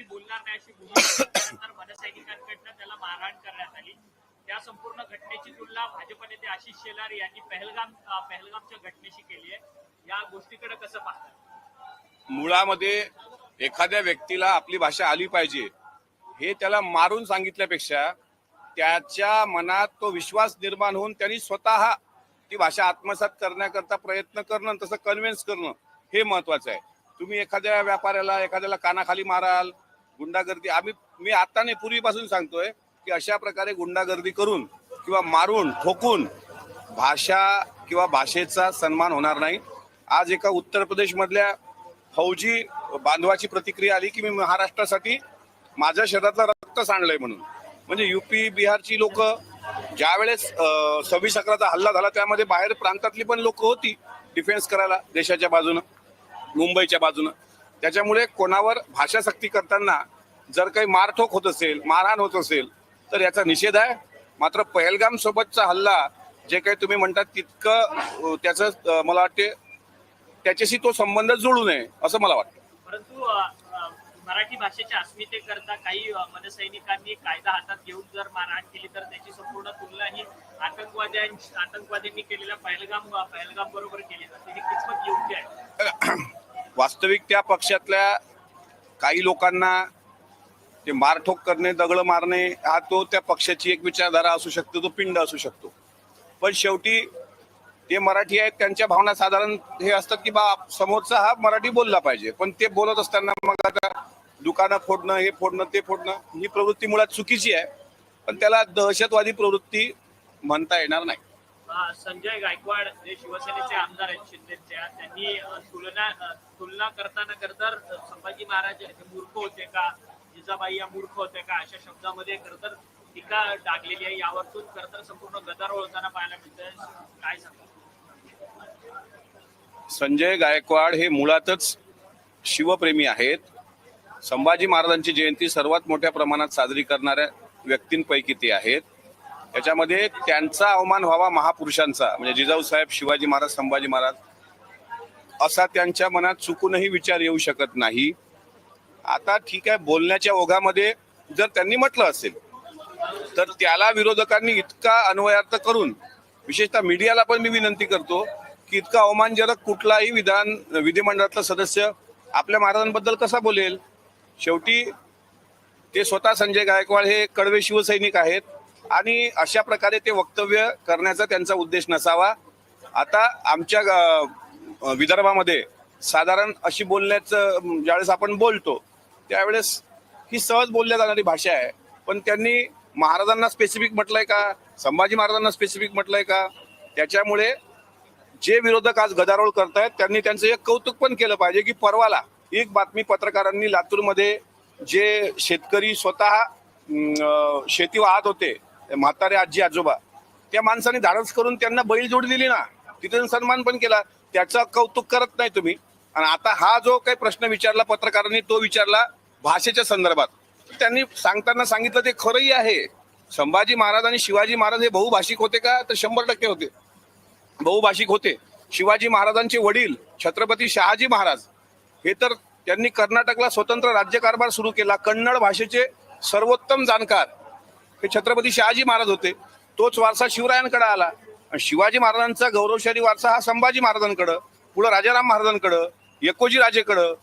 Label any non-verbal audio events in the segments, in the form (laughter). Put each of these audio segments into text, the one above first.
मी बोलणार नाही अशी भूमिका मनसैनिकांकडनं (coughs) त्याला मारहाण करण्यात आली. त्या संपूर्ण घटनेची तुलना भाजप नेते आशिष शेलार यांनी पहलगाम पहलगामच्या घटनेशी केली आहे. या गोष्टीकडे कसं पाहतात मुळामध्ये एखाद्या व्यक्तीला आपली भाषा आली पाहिजे हे त्याला मारून सांगितल्यापेक्षा त्याच्या मनात तो विश्वास निर्माण होऊन त्यांनी स्वतः ती भाषा आत्मसात करण्याकरता प्रयत्न करणं तसं कन्व्हिन्स करणं हे महत्वाचं आहे. तुम्ही एखाद्या व्यापाऱ्याला एखाद्याला कानाखाली माराल गुंडागर्दी आम्ही मी आता नाही पूर्वीपासून सांगतोय की अशा प्रकारे गुंडागर्दी करून किंवा मारून ठोकून भाषा किंवा भाषेचा सन्मान होणार नाही. आज एका उत्तर प्रदेशमधल्या फौजी बांधवाची प्रतिक्रिया आली की मी महाराष्ट्रासाठी माझ्या शरीरातलं रक्त सांडलंय म्हणून. म्हणजे युपी बिहारची लोक ज्या वेळेस सव्वीस अकराचा हल्ला झाला त्यामध्ये बाहेर प्रांतातली पण लोक होती डिफेन्स करायला देशाच्या बाजूनं मुंबईच्या बाजूनं. त्याच्यामुळे कोणावर भाषा सक्ती करताना जर काही मारठोक होत असेल मारहाण होत असेल तर याचा निषेध आहे. मात्र पहलगाम सोबतचा हल्ला जे काही तुम्ही म्हणतात तितकं त्याचं मला वाटते त्याच्याशी तो संबंध जोडू नये असं मला वाटतं. परंतु मराठी भाषेच्या अस्मितेकरता काही मनसैनिकांनी कायदा हातात घेऊन जर मारहाण केली तर त्याची संपूर्ण तुलना ही आतंकवाद्यांशी आतंकवाद्यांनी केलेल्या पहलगाम पहलगाम बरोबर केली जाते. हे कितपत योग्य आहे. (clears throat) वास्तविक त्या पक्षातल्या काही लोकांना ते मारठोक करणे दगड मारणे हा तो त्या पक्षाची एक विचारधारा असू शकतो तो पिंड असू शकतो. पण शेवटी ते मराठी आहेत त्यांच्या भावना साधारण हे असतात की बा समोरचा हा मराठी बोलला पाहिजे. पण ते बोलत असताना मग आता दुकानं फोडणं हे फोडणं ते फोडणं ही प्रवृत्ती मुळात चुकीची आहे. पण त्याला दहशतवादी प्रवृत्ती म्हणता येणार नाही. संजय गायकवाड जे शिवसेनेचे आमदार आहेत शिंदेच्या. त्यांनी तुलना तुलना करताना करतर संभाजी महाराज हे मूर्ख होते का? जिजाबाई या मूर्ख होते का? अशा शब्दामध्ये करतर टीका टाकलेली आहे. यावरतून करतर संपूर्ण गदारोळ होताना पाहायला मिळतंय. काय सांगतो संजय गायकवाड हे मुळातच शिवप्रेमी आहेत. संभाजी महाराजांची जयंती सर्वात मोठ्या प्रमाणात साजरी करणाऱ्या व्यक्तींपैकी ते आहेत. त्याच्यामध्ये त्यांचा अवमान व्हावा महापुरुषांचा म्हणजे जिजाऊ साहेब शिवाजी महाराज संभाजी महाराज असा त्यांच्या मनात चुकूनही विचार येऊ शकत नाही. आता ठीक आहे बोलण्याच्या ओघामध्ये जर त्यांनी म्हटलं असेल तर त्याला विरोधकांनी इतका अन्वयार्थ करून विशेषतः मीडियाला पण मी विनंती करतो की इतका अवमानजनक कुठलाही विधान विधिमंडळातला सदस्य आपल्या महाराजांबद्दल कसा बोलेल? शेवटी ते स्वतः संजय गायकवाड हे कडवे शिवसैनिक आहेत. आणि अशा प्रकारे ते वक्तव्य करण्याचा त्यांचा उद्देश नसावा. आता आमच्या विदर्भामध्ये साधारण अशी बोलण्याचं ज्यावेळेस आपण बोलतो त्यावेळेस ही सहज बोलल्या जाणारी भाषा आहे. पण त्यांनी महाराजांना स्पेसिफिक म्हटलंय का? संभाजी महाराजांना स्पेसिफिक म्हटलंय का? त्याच्यामुळे जे विरोधक आज गदारोळ करतायत त्यांनी त्यांचं एक कौतुक पण केलं पाहिजे की परवाला एक बातमी पत्रकारांनी लातूरमध्ये जे शेतकरी स्वतः शेती वाहत होते म्हातारे आजी आजोबा त्या माणसाने धाडस करून त्यांना बैल जोड दिली ना तिथे सन्मान पण केला. त्याचं कौतुक करत नाही तुम्ही. आणि आता हा जो काही प्रश्न विचारला पत्रकारांनी तो विचारला भाषेच्या संदर्भात. त्यांनी सांगताना सांगितलं ते खरंही आहे. संभाजी महाराज आणि शिवाजी महाराज हे बहुभाषिक होते का? तर शंभर टक्के होते. बहुभाषिक होते. शिवाजी महाराजांचे वडील छत्रपती शहाजी महाराज हे तर त्यांनी कर्नाटकला स्वतंत्र राज्यकारभार सुरू केला. कन्नड भाषेचे सर्वोत्तम जाणकार. हे छत्रपती शहाजी महाराज होते. तोच वारसा शिवरायांकडे आला. आणि शिवाजी महाराजांचा गौरवशाली वारसा हा संभाजी महाराजांकडं पुढं राजाराम महाराजांकडं यकोजी राजेकडं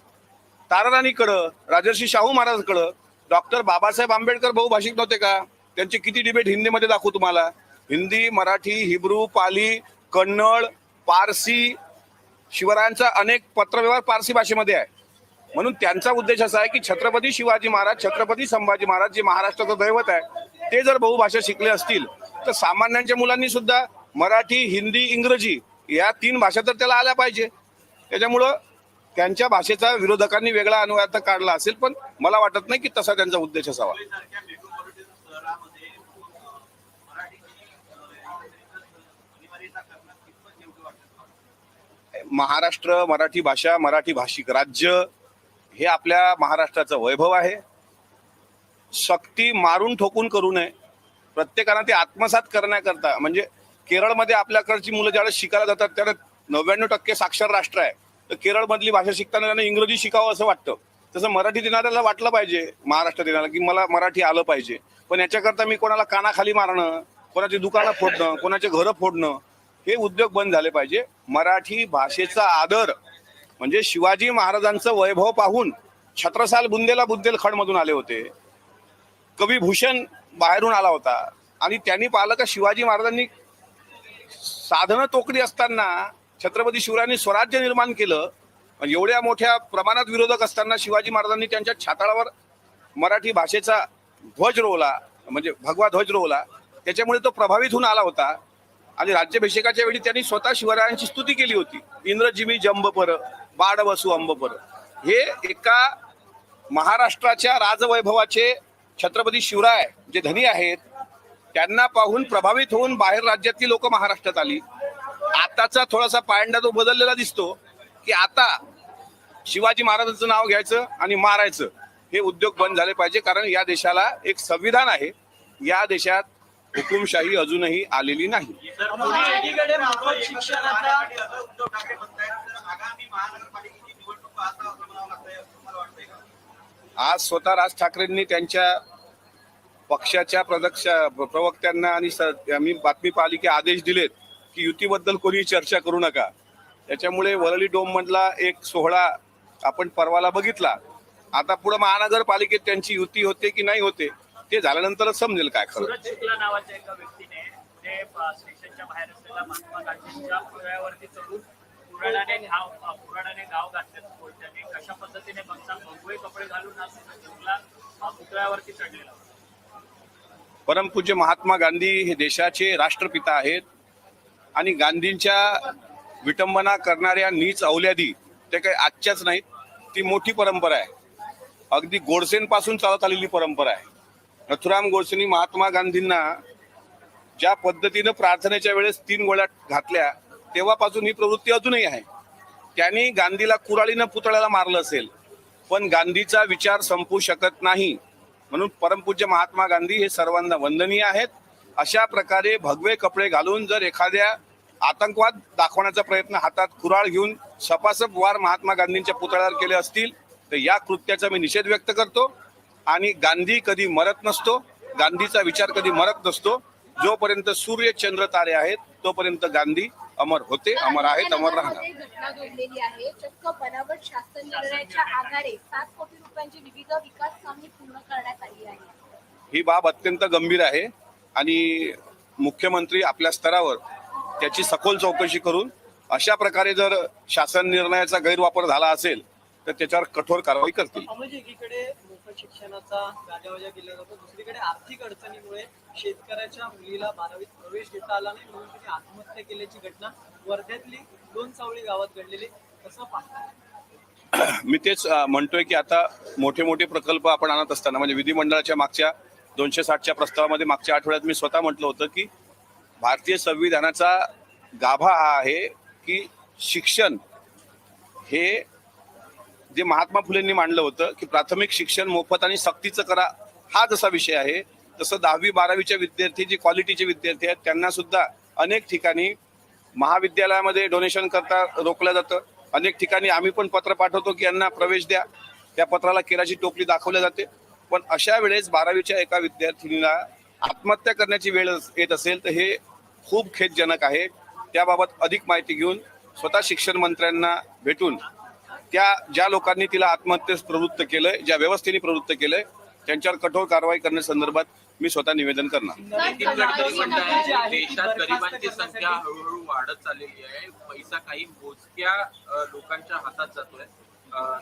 ताराराणीकडं राजर्षी शाहू महाराजांकडं. डॉक्टर बाबासाहेब आंबेडकर बहुभाषिक नव्हते का? त्यांची किती डिबेट हिंदीमध्ये दाखवू तुम्हाला. हिंदी मराठी हिब्रू पाली कन्नड पारसी शिवरायांचा अनेक पत्रव्यवहार पारसी भाषेमध्ये आहे. म्हणून त्यांचा उद्देश असा आहे की छत्रपती शिवाजी महाराज छत्रपती संभाजी महाराज जे महाराष्ट्राचं दैवत आहे ते जर बहुभाषा शिकले असतील तर सामान्यांच्या मुलांनी सुद्धा मराठी हिंदी इंग्रजी या तीन भाषा तर त्याला आल्या पाहिजे. त्याच्यामुळं त्यांच्या भाषेचा विरोधकांनी वेगळा अनुवाद काढला असेल पण मला वाटत नाही की तसा त्यांचा उद्देश असावा. महाराष्ट्र मराठी भाषा मराठी भाषिक राज्य हे आपल्या महाराष्ट्राचं वैभव आहे. सक्ती मारून ठोकून करू नये. प्रत्येकानं ते आत्मसात करण्याकरता म्हणजे केरळमध्ये आपल्याकडची मुलं ज्यावेळेस शिकायला जातात त्यावेळेस नव्याण्णव टक्के साक्षर राष्ट्र आहे. तर केरळमधली भाषा शिकताना त्यांना इंग्रजी शिकावं असं वाटतं. तसं मराठी देणाऱ्याला वाटलं पाहिजे महाराष्ट्र देणारा की मला मराठी आलं पाहिजे. पण याच्याकरता मी कोणाला कानाखाली मारणं कोणाची दुकानं फोडणं कोणाचे घरं फोडणं हे उद्योग बंद झाले पाहिजे. मराठी भाषेचा आदर म्हणजे शिवाजी महाराजांचं वैभव पाहून छत्रसाल बुंदेला बुंदेलखंडमधून आले होते. कवी भूषण बाहेरून आला होता. आणि त्यांनी पाहिलं का शिवाजी महाराजांनी साधनं तोकडी असताना छत्रपती शिवरायांनी स्वराज्य निर्माण केलं. पण एवढ्या मोठ्या प्रमाणात विरोधक असताना शिवाजी महाराजांनी त्यांच्या छाताळावर मराठी भाषेचा ध्वज रोवला. म्हणजे भगवा ध्वज रोवला. त्याच्यामुळे तो प्रभावित होऊन आला होता. आणि राज्याभिषेकाच्या वेळी त्यांनी स्वतः शिवरायांची स्तुती केली होती. इंद्रजिमी जंबपर. बाड बसू अंबपर हे एका महाराष्ट्राच्या राजवैभवाचे छत्रपती शिवराय जे धनी आहेत त्यांना पाहून प्रभावित होऊन बाहेर राज्यातली लोक महाराष्ट्रात आली. आताचा थोडासा पायंडा तो बदललेला दिसतो की आता शिवाजी महाराजांचं नाव घ्यायचं आणि मारायचं हे उद्योग बंद झाले पाहिजे कारण या देशाला एक संविधान आहे. या देशात हुकुमशाही अजूनही आलेली नाही. आज स्वतः राज ठाकरेंनी त्यांच्या पक्षाच्या प्रदक्ष प्रवक्त्यांना आणि मी आम्ही बातमी पाहिली की आदेश दिलेत की युतीबद्दल कोणी चर्चा करू नका. त्याच्यामुळे वरळी डोम मधला एक सोहळा आपण परवाला बघितला. आता पुढे महानगरपालिकेत त्यांची युती होते की नाही होते? ते झाल्यानंतरच समजेल काय खरं. शुक्ला नावाच्या एका व्यक्तीने ते स्टेशनच्या बाहेर असलेल्या महात्मा गांधींच्या पुतळ्यावरती चढून पुराणाने पुराणाने गाव कोर्टाने कशा पद्धतीने बघता भगवे कपडे घालून हा शुक्ला पुतळ्यावरती चढलेला. परमपूज्य महात्मा गांधी हे देशाचे राष्ट्रपिता आहेत आणि गांधींच्या विटंबना करणाऱ्या नीच अवल्यादी ते काही आजच्याच नाहीत ती मोठी परंपरा आहे. अगदी गोडसेंपासून चालत आलेली परंपरा आहे. नथुराम गोडसेनी महात्मा गांधींना ज्या पद्धतीनं प्रार्थनेच्या वेळेस तीन गोळ्या घातल्या तेव्हापासून ही प्रवृत्ती अजूनही आहे. त्यांनी गांधीला कुराळीनं पुतळ्याला मारलं असेल पण गांधीचा विचार संपू शकत नाही. म्हणून परमपूज्य महात्मा गांधी हे सर्वांना वंदनीय आहेत. अशा प्रकारे भगवे कपडे घालून जर एखाद्या आतंकवाद दाखवण्याचा प्रयत्न हातात कुराळ घेऊन सपासप वार महात्मा गांधींच्या पुतळ्यावर केले असतील तर या कृत्याचा मी निषेध व्यक्त करतो. आणि गांधी कधी मरत नसतो गांधीचा विचार कधी मरत नसतो जोपर्यंत सूर्य चंद्र तारे आहेत तोपर्यंत गांधी अमर होते अमर आहेत अमर राहणार. राज्यामध्ये घटना घडलेली आहे. चक्क बनावट शासन निर्णयाच्या आधारे सात कोटी रुपयांची विविध विकास कामे पूर्ण करण्यात आली आहे ही बाब अत्यंत गंभीर आहे आणि मुख्यमंत्री आपल्या स्तरावर त्याची सखोल चौकशी करून अशा प्रकारे जर शासन निर्णयाचा गैरवापर झाला असेल तर त्याच्यावर कठोर कारवाई करतील. म्हणजे एकीकडे शिक्षणाचा गाजावाजा केला जातो. दुसरीकडे आर्थिक अडचणीमुळे शेतकऱ्याच्या मुलीला बारावीत प्रवेश घेता आला नाही. म्हणून तिने आत्महत्या केल्याची घटना वर्ध्यातली दोन सावळी गावात घडलेली कसं पाहता (clears throat) मी तेच म्हणतोय की आता मोठे मोठे प्रकल्प आपण आणत असताना म्हणजे विधिमंडळाच्या मागच्या दोनशे साठच्या प्रस्तावामध्ये मागच्या आठवड्यात मी स्वतः म्हटलं होतं की भारतीय संविधानाचा गाभा हा आहे की शिक्षण हे जे महात्मा फुलेंनी मांडलं होतं की प्राथमिक शिक्षण मोफत आणि सक्तीचं करा हा जसा विषय आहे तसं दहावी बारावीच्या विद्यार्थी जे क्वालिटीचे विद्यार्थी आहेत त्यांना सुद्धा अनेक ठिकाणी महाविद्यालयामध्ये डोनेशन करता रोखलं जातं. अनेक ठिकाणी आम्ही पण पत्र पाठवतो की यांना प्रवेश द्या. त्या पत्राला केराची टोपली दाखवल्या जाते. पण अशा वेळेस बारावीच्या एका विद्यार्थिनीला आत्महत्या करण्याची वेळ येत असेल तर हे खूप खेदजनक आहे. त्याबाबत अधिक माहिती घेऊन स्वतः शिक्षण मंत्र्यांना भेटून त्या ज्या लोकांनी तिला आत्महत्येस प्रवृत्त केलंय ज्या व्यवस्थेने प्रवृत्त केलंय त्यांच्यावर कठोर कारवाई करण्यासंदर्भात मी स्वतः निवेदन करणार. देशात गरिबांची संख्या हळूहळू वाढत चाललेली आहे. पैसा काही मोजक्या लोकांच्या हातात जातोय.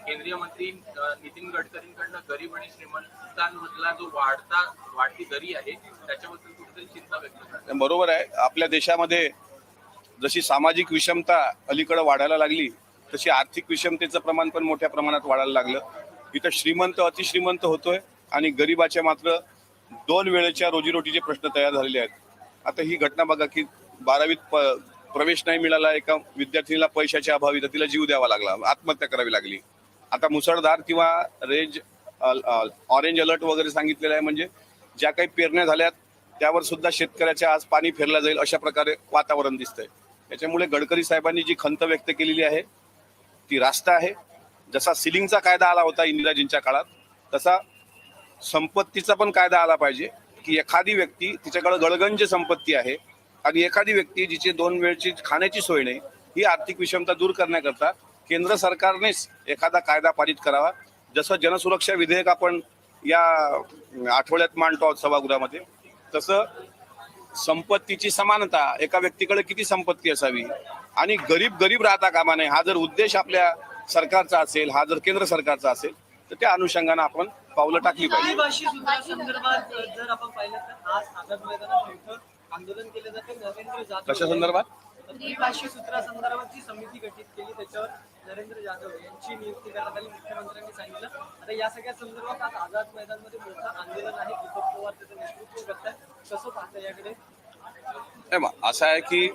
केंद्रीय मंत्री नितीन गडकरींकडनं गरीब आणि श्रीमंतांमधला जो वाढता वाढती दरी आहे त्याच्याबद्दल कुठेतरी चिंता व्यक्त बरोबर आहे. आपल्या देशामध्ये जशी सामाजिक विषमता अलीकडे वाढायला लागली तशी आर्थिक विषमतेचं प्रमाण पण मोठ्या प्रमाणात वाढायला लागलं. इथं श्रीमंत अतिश्रीमंत होतोय आणि गरिबाच्या मात्र दोन वेळेच्या रोजीरोटीचे प्रश्न तयार झालेले आहेत. आता ही घटना बघा की बारावीत प- प्रवेश नाही मिळाला एका विद्यार्थिनीला पैशाच्या अभावी तर तिला जीव द्यावा लागला आत्महत्या करावी लागली. आता मुसळधार किंवा रेंज ऑरेंज अलर्ट वगैरे सांगितलेलं आहे म्हणजे ज्या काही पेरण्या झाल्यात त्यावर सुद्धा शेतकऱ्याच्या आज पाणी फेरलं जाईल अशा प्रकारे वातावरण दिसतंय. त्याच्यामुळे गडकरी साहेबांनी जी खंत व्यक्त केलेली आहे ती रास्त आहे. जसा सिलिंगचा कायदा आला होता इंदिराजींच्या काळात तसा संपत्तीचा पण कायदा आला पाहिजे की एखादी व्यक्ती तिच्याकडे गळगंज संपत्ती आहे आणि एखादी व्यक्ती जिची दोन वेळची खाण्याची सोय नाही ही आर्थिक विषमता दूर करण्याकरता केंद्र सरकारनेच एखादा कायदा पारित करावा. जसं जनसुरक्षा विधेयक आपण या आठवड्यात मांडतो आहोत सभागृहामध्ये तसं संपत्तीची समानता एका व्यक्तीकडे किती संपत्ती असावी? आणि गरीब गरीब राहता कामा नये. हा जर उद्देश आपल्या सरकारचा असेल हा जर केंद्र सरकारचा असेल तर त्या अनुषंगानं आपण पावलं टाकली पाहिजे. कशा संदर्भात? समिती गठीत केली. त्याच्यावर नरेंद्र जाधव यांची नियुक्ती करण्यात आली. मुख्यमंत्र्यांनी सांगितलं. आता या सगळ्या संदर्भात आज आझाद मैदानमध्ये मोठं आंदोलन आहे. दीपक पवार त्याचं नेतृत्व करतात कसं पाहतं याकडे? बघ, असं आहे की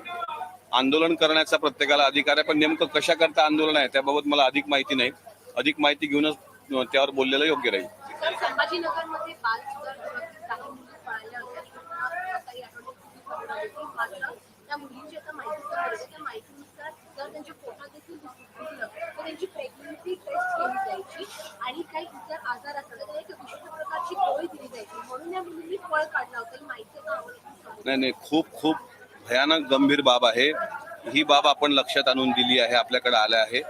आंदोलन करण्याचा प्रत्येकाला अधिकार आहे पण नेमकं कशा करता आंदोलन आहे त्याबाबत मला अधिक माहिती नाही. अधिक माहिती घेऊनच त्यावर बोललेलं योग्य राहील. आणि काही इतर आजार प्रकारची दिली जायची. म्हणून नाही नाही खूप खूप भयानक गंभीर बाब आहे. ही बाब आपण लक्षात आणून दिली आहे आपल्याकडे आल्या आहे.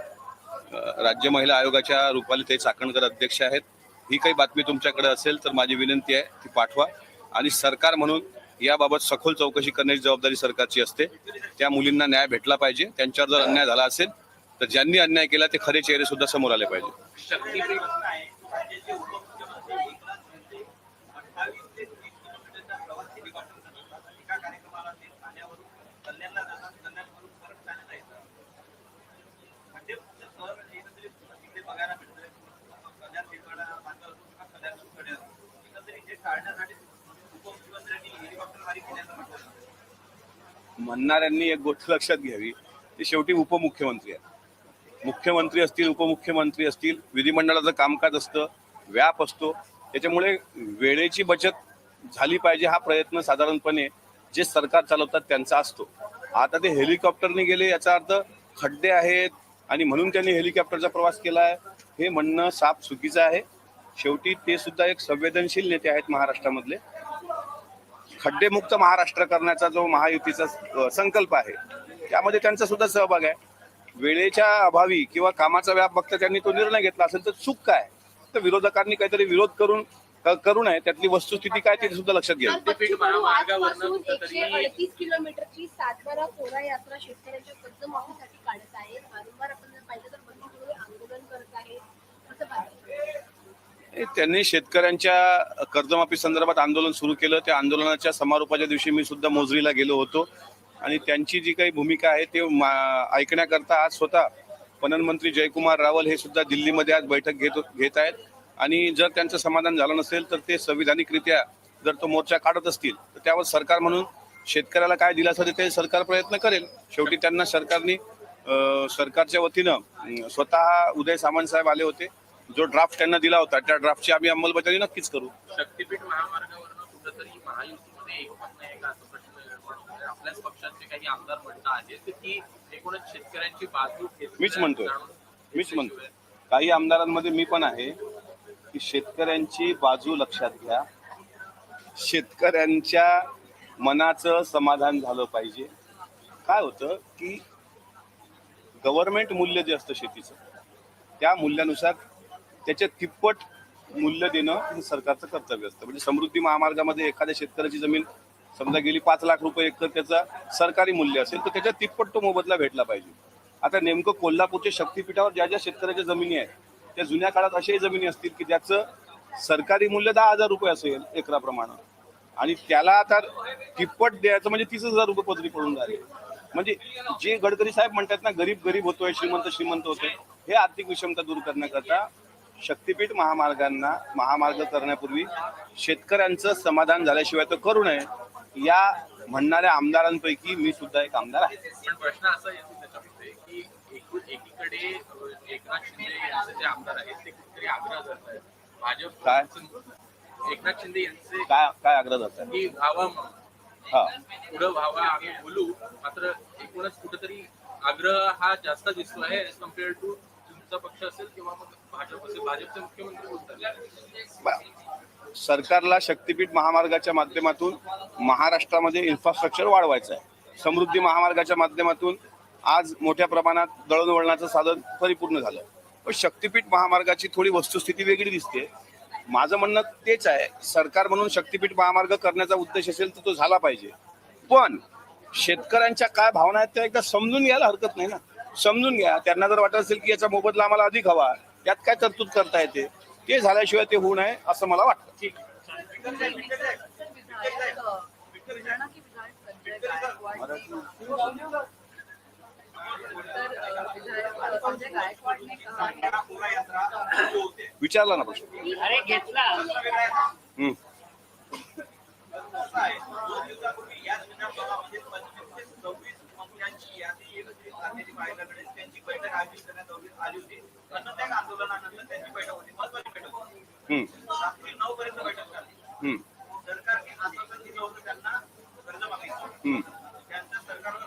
राज्य महिला आयोगाच्या रुपाली ते चाकणकर अध्यक्ष आहेत. ही काही बातमी तुमच्याकडे असेल तर माझी विनंती आहे ती पाठवा. आणि सरकार म्हणून याबाबत सखोल चौकशी करण्याची जबाबदारी सरकारची असते. त्या मुलींना न्याय भेटला पाहिजे. त्यांच्यावर जर अन्याय झाला असेल तर ज्यांनी अन्याय केला ते खरे चेहरे सुद्धा समोर आले पाहिजे शक्तीपीठ राज्याचे उपमुख्यमंत्री एकनाथ शिंदे अठ्ठावीस ते तीस किलोमीटरचा प्रवास हेलिकॉप्टर करतात एका कार्यक्रमाला ते ठाण्यावरून कल्याणला जातात कल्याणवरून परत ठाण्याला येतात म्हणजे सर एकंदरीत तिकडे बघायला मिळतंय कल्याण ठिकाणा मात्र असो किंवा कल्याणकडे असो एकंदरीत हे टाळण्यासाठी उपमुख्यमंत्र्यांनी हेलिकॉप्टर वारी केल्याचं म्हटलं म्हणणाऱ्यांनी एक गोष्ट लक्षात घ्यावी ते शेवटी उपमुख्यमंत्री आहेत. मुख्यमंत्री असतील उपमुख्यमंत्री असतील विधिमंडळाचं कामकाज असतं व्याप असतो. त्याच्यामुळे वेळेची बचत झाली पाहिजे हा प्रयत्न साधारणपणे जे सरकार चालवतात त्यांचा असतो. आता ते हेलिकॉप्टरने गेले याचा अर्थ खड्डे आहेत आणि म्हणून त्यांनी हेलिकॉप्टरचा प्रवास केला आहे हे म्हणणं साफ चुकीचं आहे. शेवटी ते सुद्धा एक संवेदनशील नेते आहेत महाराष्ट्रामधले. खड्डेमुक्त महाराष्ट्र करण्याचा जो महायुतीचा संकल्प आहे त्यामध्ये त्यांचा सुद्धा सहभाग आहे. वेळेच्या अभावी किंवा कामाचा व्याप बघता त्यांनी तो निर्णय घेतला असेल तर चूक काय? तर विरोधकांनी काहीतरी विरोध करून करू नये त्यातली वस्तुस्थिती काय ते सुद्धा लक्षात अडतीस किलोमीटरची सातबारा कोरा यात्रा शेतकऱ्यांच्या कर्जमाफीसाठी काढत आहे वारंवार आपण जर पाहिलं तर बच्चू कडू आंदोलन करत आहे असं पाहिजे हे त्यांनी शेतकऱ्यांच्या कर्जमाफी संदर्भात आंदोलन सुरू केलं. त्या आंदोलनाच्या समारोपाच्या दिवशी मी सुद्धा मोजरीला गेलो होतो. आणि त्यांची जी काही भूमिका आहे ते मा- ऐकण्याकरता आज स्वतः पणन मंत्री जयकुमार रावल हे सुद्धा दिल्लीमध्ये आज बैठक घेत घेत आहेत. आणि जर त्यांचं समाधान झालं नसेल तर ते संविधानिकरित्या जर तो मोर्चा काढत असतील तर त्यावर सरकार म्हणून शेतकऱ्याला काय दिलासा देते सरकार प्रयत्न करेल. शेवटी त्यांना सरकारने सरकारच्या वतीनं स्वतः उदय सामंत साहेब आले होते. जो ड्राफ्ट त्यांना दिला होता त्या ड्राफ्टची आम्ही अंमलबजावणी नक्कीच करू. शक्तीपीठ महामार्गावरनं कुठंतरी महायुतीमध्ये एकमत नाही का? असा प्रश्न निर्माण होतोय आपल्याच पक्षाचे काही आमदार म्हणणं आहे तर की एकूणच शेतकऱ्यांची बाजू घेतली मीच म्हणतोय. जाणून मीच म्हणतोय. काही आमदारांमध्ये मी पण आहे की शेतकऱ्यांची बाजू लक्षात घ्या. शेतकऱ्यांच्या मनाचं समाधान झालं पाहिजे. काय होतं की गव्हर्नमेंट मूल्य जे असतं शेतीचं त्या मूल्यानुसार त्याच्या तिप्पट मूल्य देणं हे सरकारचं कर्तव्य असतं. म्हणजे समृद्धी महामार्गामध्ये एखाद्या शेतकऱ्याची जमीन समजा गेली पाच लाख रुपये एकर त्याचा सरकारी मूल्य असेल तर त्याच्या तिप्पट तो मोबदला भेटला पाहिजे. आता नेमकं कोल्हापूरच्या शक्तीपीठावर ज्या ज्या शेतकऱ्याच्या जमिनी आहेत त्या जुन्या काळात अशाही जमिनी असतील की ज्याचं सरकारी मूल्य दहा हजार रुपये असेल एकराप्रमाणे. आणि त्याला आता तिप्पट द्यायचं म्हणजे तीस हजार रुपये पदरी पडून झाले म्हणजे जे गडकरी साहेब म्हणतात ना गरीब गरीब होतोय श्रीमंत श्रीमंत होतोय हे आर्थिक विषमता दूर करण्याकरता शक्तीपीठ महामार्गांना महामार्ग करण्यापूर्वी शेतकऱ्यांचं समाधान झाल्याशिवाय तर करू नये या म्हणणाऱ्या आमदारांपैकी मी सुद्धा एक आमदार आहे. पण प्रश्न असा येतो त्याच्यामध्ये की एकूण एकीकडे एकनाथ शिंदे यांचे जे आमदार आहेत ते कुठेतरी आग्रह आहेत. भाजप काय? एकनाथ शिंदे यांचे काय काय आग्रह जात की व्हावा हा. पुढं व्हावा आम्ही बोलू मात्र एकूणच कुठेतरी आग्रह हा जास्त दिसतो आहे एज कंपेअर टू तुमचा पक्ष असेल किंवा मग सरकारला शक्तीपीठ महामार्गाच्या माध्यमातून महाराष्ट्रामध्ये इन्फ्रास्ट्रक्चर वाढवायचं आहे समृद्धी महामार्गाच्या माध्यमातून आज मोठ्या प्रमाणात दळणवळणाचं साधन परिपूर्ण झालं. पण शक्तीपीठ महामार्गाची थोडी वस्तुस्थिती वेगळी दिसते. माझं म्हणणं तेच आहे सरकार म्हणून शक्तीपीठ महामार्ग करण्याचा उद्देश असेल तर तो झाला पाहिजे. पण शेतकऱ्यांच्या काय भावना आहेत त्या एकदा समजून घ्यायला हरकत नाही ना. समजून घ्या त्यांना जर वाटत असेल की याचा मोबदला आम्हाला अधिक हवा यात काय तरतूद करता येते ते झाल्याशिवाय ते होऊ नये असं मला वाटतं. ठीक है विचारला ना प्रश्न अरे घेतला हम्म. कसं आहे दोन दिवसापूर्वी याच विधानसभामध्ये पंचवीस ते सव्वीस मंत्र्यांची त्यांची बैठक आयोजित करण्यात आली- होती. अन्नत्याग आंदोलनानंतर त्यांची बैठक होती. महत्वाची बैठक होती. रात्री नऊ पर्यंत बैठक झाली. सरकारने आश्वासन दिलं होतं त्यांना कर्ज. त्यांचं सरकारवर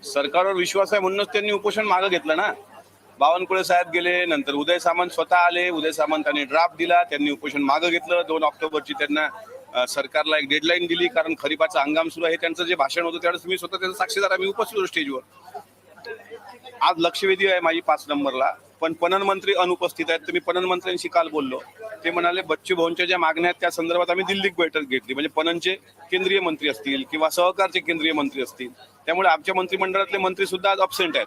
सरकारवर विश्वास आहे म्हणूनच त्यांनी उपोषण मागं घेतलं ना. बावनकुळे साहेब गेले नंतर उदय सामंत स्वतः आले. उदय सामंतांनी ड्राफ्ट दिला. त्यांनी उपोषण मागं घेतलं. दोन ऑक्टोबरची त्यांना सरकारला एक डेडलाईन दिली कारण खरीपाचा हंगाम सुरू आहे. त्यांचं जे भाषण होतं त्यावेळेस मी स्वतः त्याचा साक्षीदार आम्ही उपस्थित होतो स्टेजवर आज लक्षवेधी आहे माझी पाच नंबरला. पण पणन मंत्री अनुपस्थित आहेत. तर मी पणन मंत्र्यांशी काल बोललो. ते म्हणाले बच्चू भाऊंच्या ज्या मागण्या आहेत त्या संदर्भात आम्ही दिल्लीत बैठक घेतली. म्हणजे पणनचे केंद्रीय मंत्री असतील किंवा सहकारचे केंद्रीय मंत्री असतील. त्यामुळे आमच्या मंत्रिमंडळातले मंत्री सुद्धा आज अब्सेंट आहेत.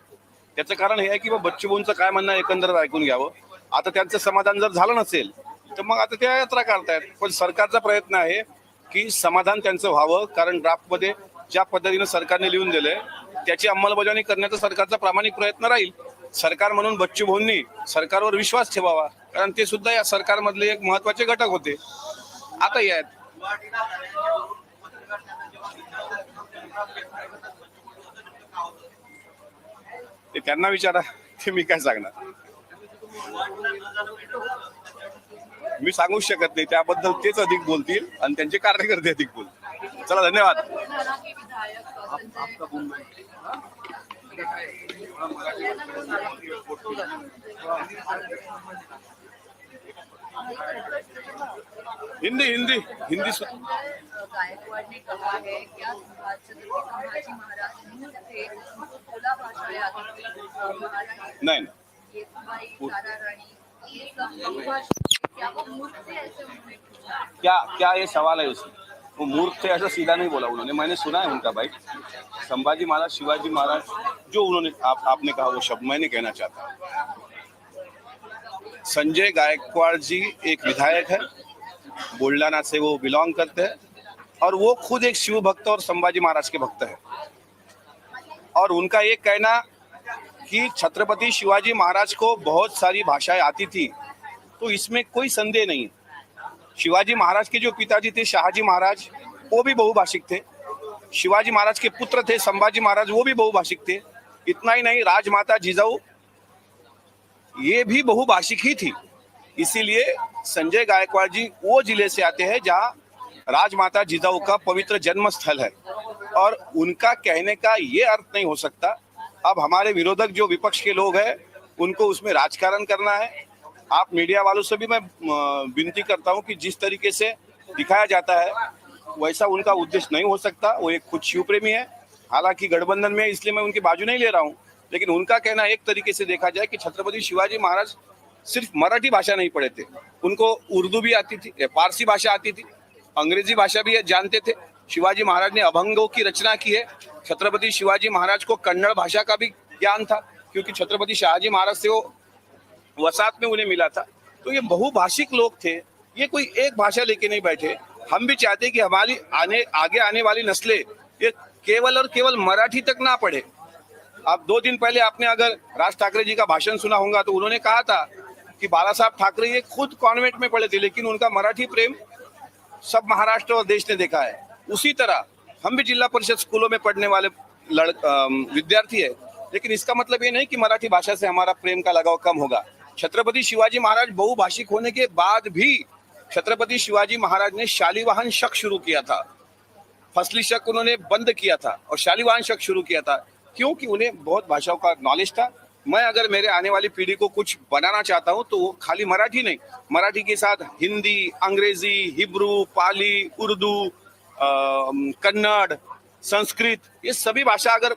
त्याचं कारण हे आहे की बा बच्चू भाऊंचं काय म्हणणं एकंदरात एकंदर ऐकून घ्यावं. आता त्यांचं समाधान जर झालं नसेल तर मग आता त्या यात्रा काढतायत पण सरकारचा प्रयत्न आहे की समाधान त्यांचं व्हावं कारण ड्राफ्टमध्ये ज्या पद्धतीनं सरकारने लिहून दिलंय त्याची अंमलबजावणी करण्याचा सरकारचा प्रामाणिक प्रयत्न राहील. सरकार म्हणून बच्चू भाऊंनी सरकारवर विश्वास ठेवावा कारण ते सुद्धा या सरकारमधले एक महत्त्वाचे घटक होते. आता या आहेत. ते त्यांना विचारा ते मी काय सांगणार गुवाहाटीला न जाणं बेटर होतं मी सांगू शकत नाही. त्याबद्दल तेच अधिक बोलतील आणि त्यांचे कार्यकर्ते अधिक बोलतील. चला धन्यवाद. हिंदी हिंदी हिंदी गायकवाड ने कहा है क्या संभाजी महाराज थे भाषा नाही. ये सब क्या क्या ये सवाल है उसमें वो मूर्ख थे ऐसा सीधा नहीं बोला उन्होंने मैंने सुना है उनका भाई। संभाजी महाराज शिवाजी महाराज जो उन्होंने आप, आपने कहा वो शब्द मैंने कहना चाहता। संजय गायकवाड़ जी एक विधायक है बुल्डाना से वो बिलोंग करते हैं और वो खुद एक शिव भक्त और संभाजी महाराज के भक्त है। और उनका ये कहना कि छत्रपति शिवाजी महाराज को बहुत सारी भाषाएँ आती थी तो इसमें कोई संदेह नहीं है। शिवाजी महाराज के जो पिताजी थे, शाहजी महाराज, वो भी बहुभाषिक थे। शिवाजी महाराज के पुत्र थे, संभाजी महाराज, वो भी बहुभाषिक थे। इतना ही नहीं, राजमाता जिजाऊ, ये भी बहुभाषिक ही थी। इसीलिए संजय गायकवाड़ जी वो ज़िले से आते हैं, जहाँ राजमाता जिजाऊ का पवित्र जन्म स्थल है। और उनका कहने का ये अर्थ नहीं हो सकता, अब हमारे विरोधक जो विपक्ष के लोग हैं, उनको उसमें राजकारण करना है आप मीडिया वालों से भी मैं विनती करता हूँ कि जिस तरीके से दिखाया जाता है, वैसा उनका उद्देश्य नहीं हो सकता। वो एक खुद शिव प्रेमी है। हालाँकि गठबंधन में इसलिए मैं उनकी बाजू नहीं ले रहा हूँ, लेकिन उनका कहना एक तरीके से देखा जाए कि छत्रपति शिवाजी महाराज सिर्फ़ मराठी भाषा नहीं पढ़े थे। उनको उर्दू भी आती थी फारसी भाषा आती थी, अंग्रेज़ी भाषा भी जानते थे। शिवाजी महाराज ने अभंगों की रचना की है। छत्रपति शिवाजी महाराज को कन्नड़ भाषा का भी ज्ञान था, क्योंकि छत्रपति शाहजी महाराज से वो वसात में उन्हें मिला था। तो ये बहुभाषिक लोग थे। ये कोई एक भाषा लेके नहीं बैठे। हम भी चाहते कि हमारी आने, आगे आने वाली नस्लें ये केवल और केवल मराठी तक ना पढ़े। अब दो दिन पहले आपने अगर राज ठाकरे जी का भाषण सुना होगा तो उन्होंने कहा था कि बाला साहब ठाकरे ये खुद कॉन्वेंट में पढ़े थे, लेकिन उनका मराठी प्रेम सब महाराष्ट्र और देश ने देखा है। उसी तरह हम भी जिला परिषद स्कूलों में पढ़ने वाले विद्यार्थी है। लेकिन इसका मतलब ये नहीं कि मराठी भाषा से हमारा प्रेम का लगाव कम होगा। छत्रपति शिवाजी महाराज बहुभाषिक होने के बाद भी छत्रपति शिवाजी महाराज ने शालीवाहन शक शुरू किया था। फसली शक उन्होंने बंद किया था और शालीवाहन शक शुरू किया था क्योंकि उन्हें बहुत भाषाओं का नॉलेज था। मैं अगर मेरे आने वाली पीढ़ी को कुछ बनाना चाहता हूँ तो वो खाली मराठी नहीं, मराठी के साथ हिंदी, अंग्रेज़ी, हिब्रू, पाली, उर्दू कन्नड़, संस्कृत, ये सभी भाषा अगर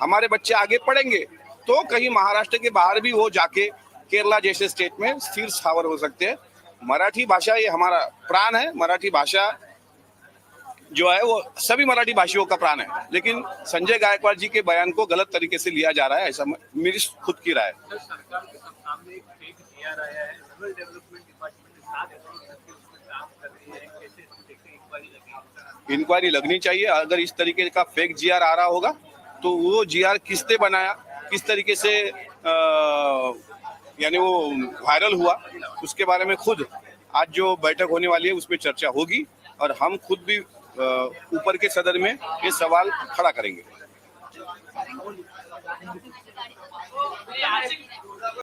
हमारे बच्चे आगे पढ़ेंगे तो कहीं महाराष्ट्र के बाहर भी वो जाके केरला जैसे स्टेट में स्थिर स्थावर हो सकते हैं। मराठी भाषा ये हमारा प्राण है। मराठी भाषा जो है वो सभी मराठी भाषियों का प्राण है। लेकिन संजय गायकवाड़ जी के बयान को गलत तरीके से लिया जा रहा है ऐसा मेरी खुद की राय इंक्वायरी लगनी चाहिए। अगर इस तरीके का फेक जीआर आ रहा होगा तो वो जीआर किसने बनाया? किस तरीके से अ, यानी वो वायरल हुआ, उसके बारे में खुद आज जो बैठक होने वाली है उसमें चर्चा होगी और हम खुद भी ऊपर के सदन में ये सवाल खड़ा करेंगे।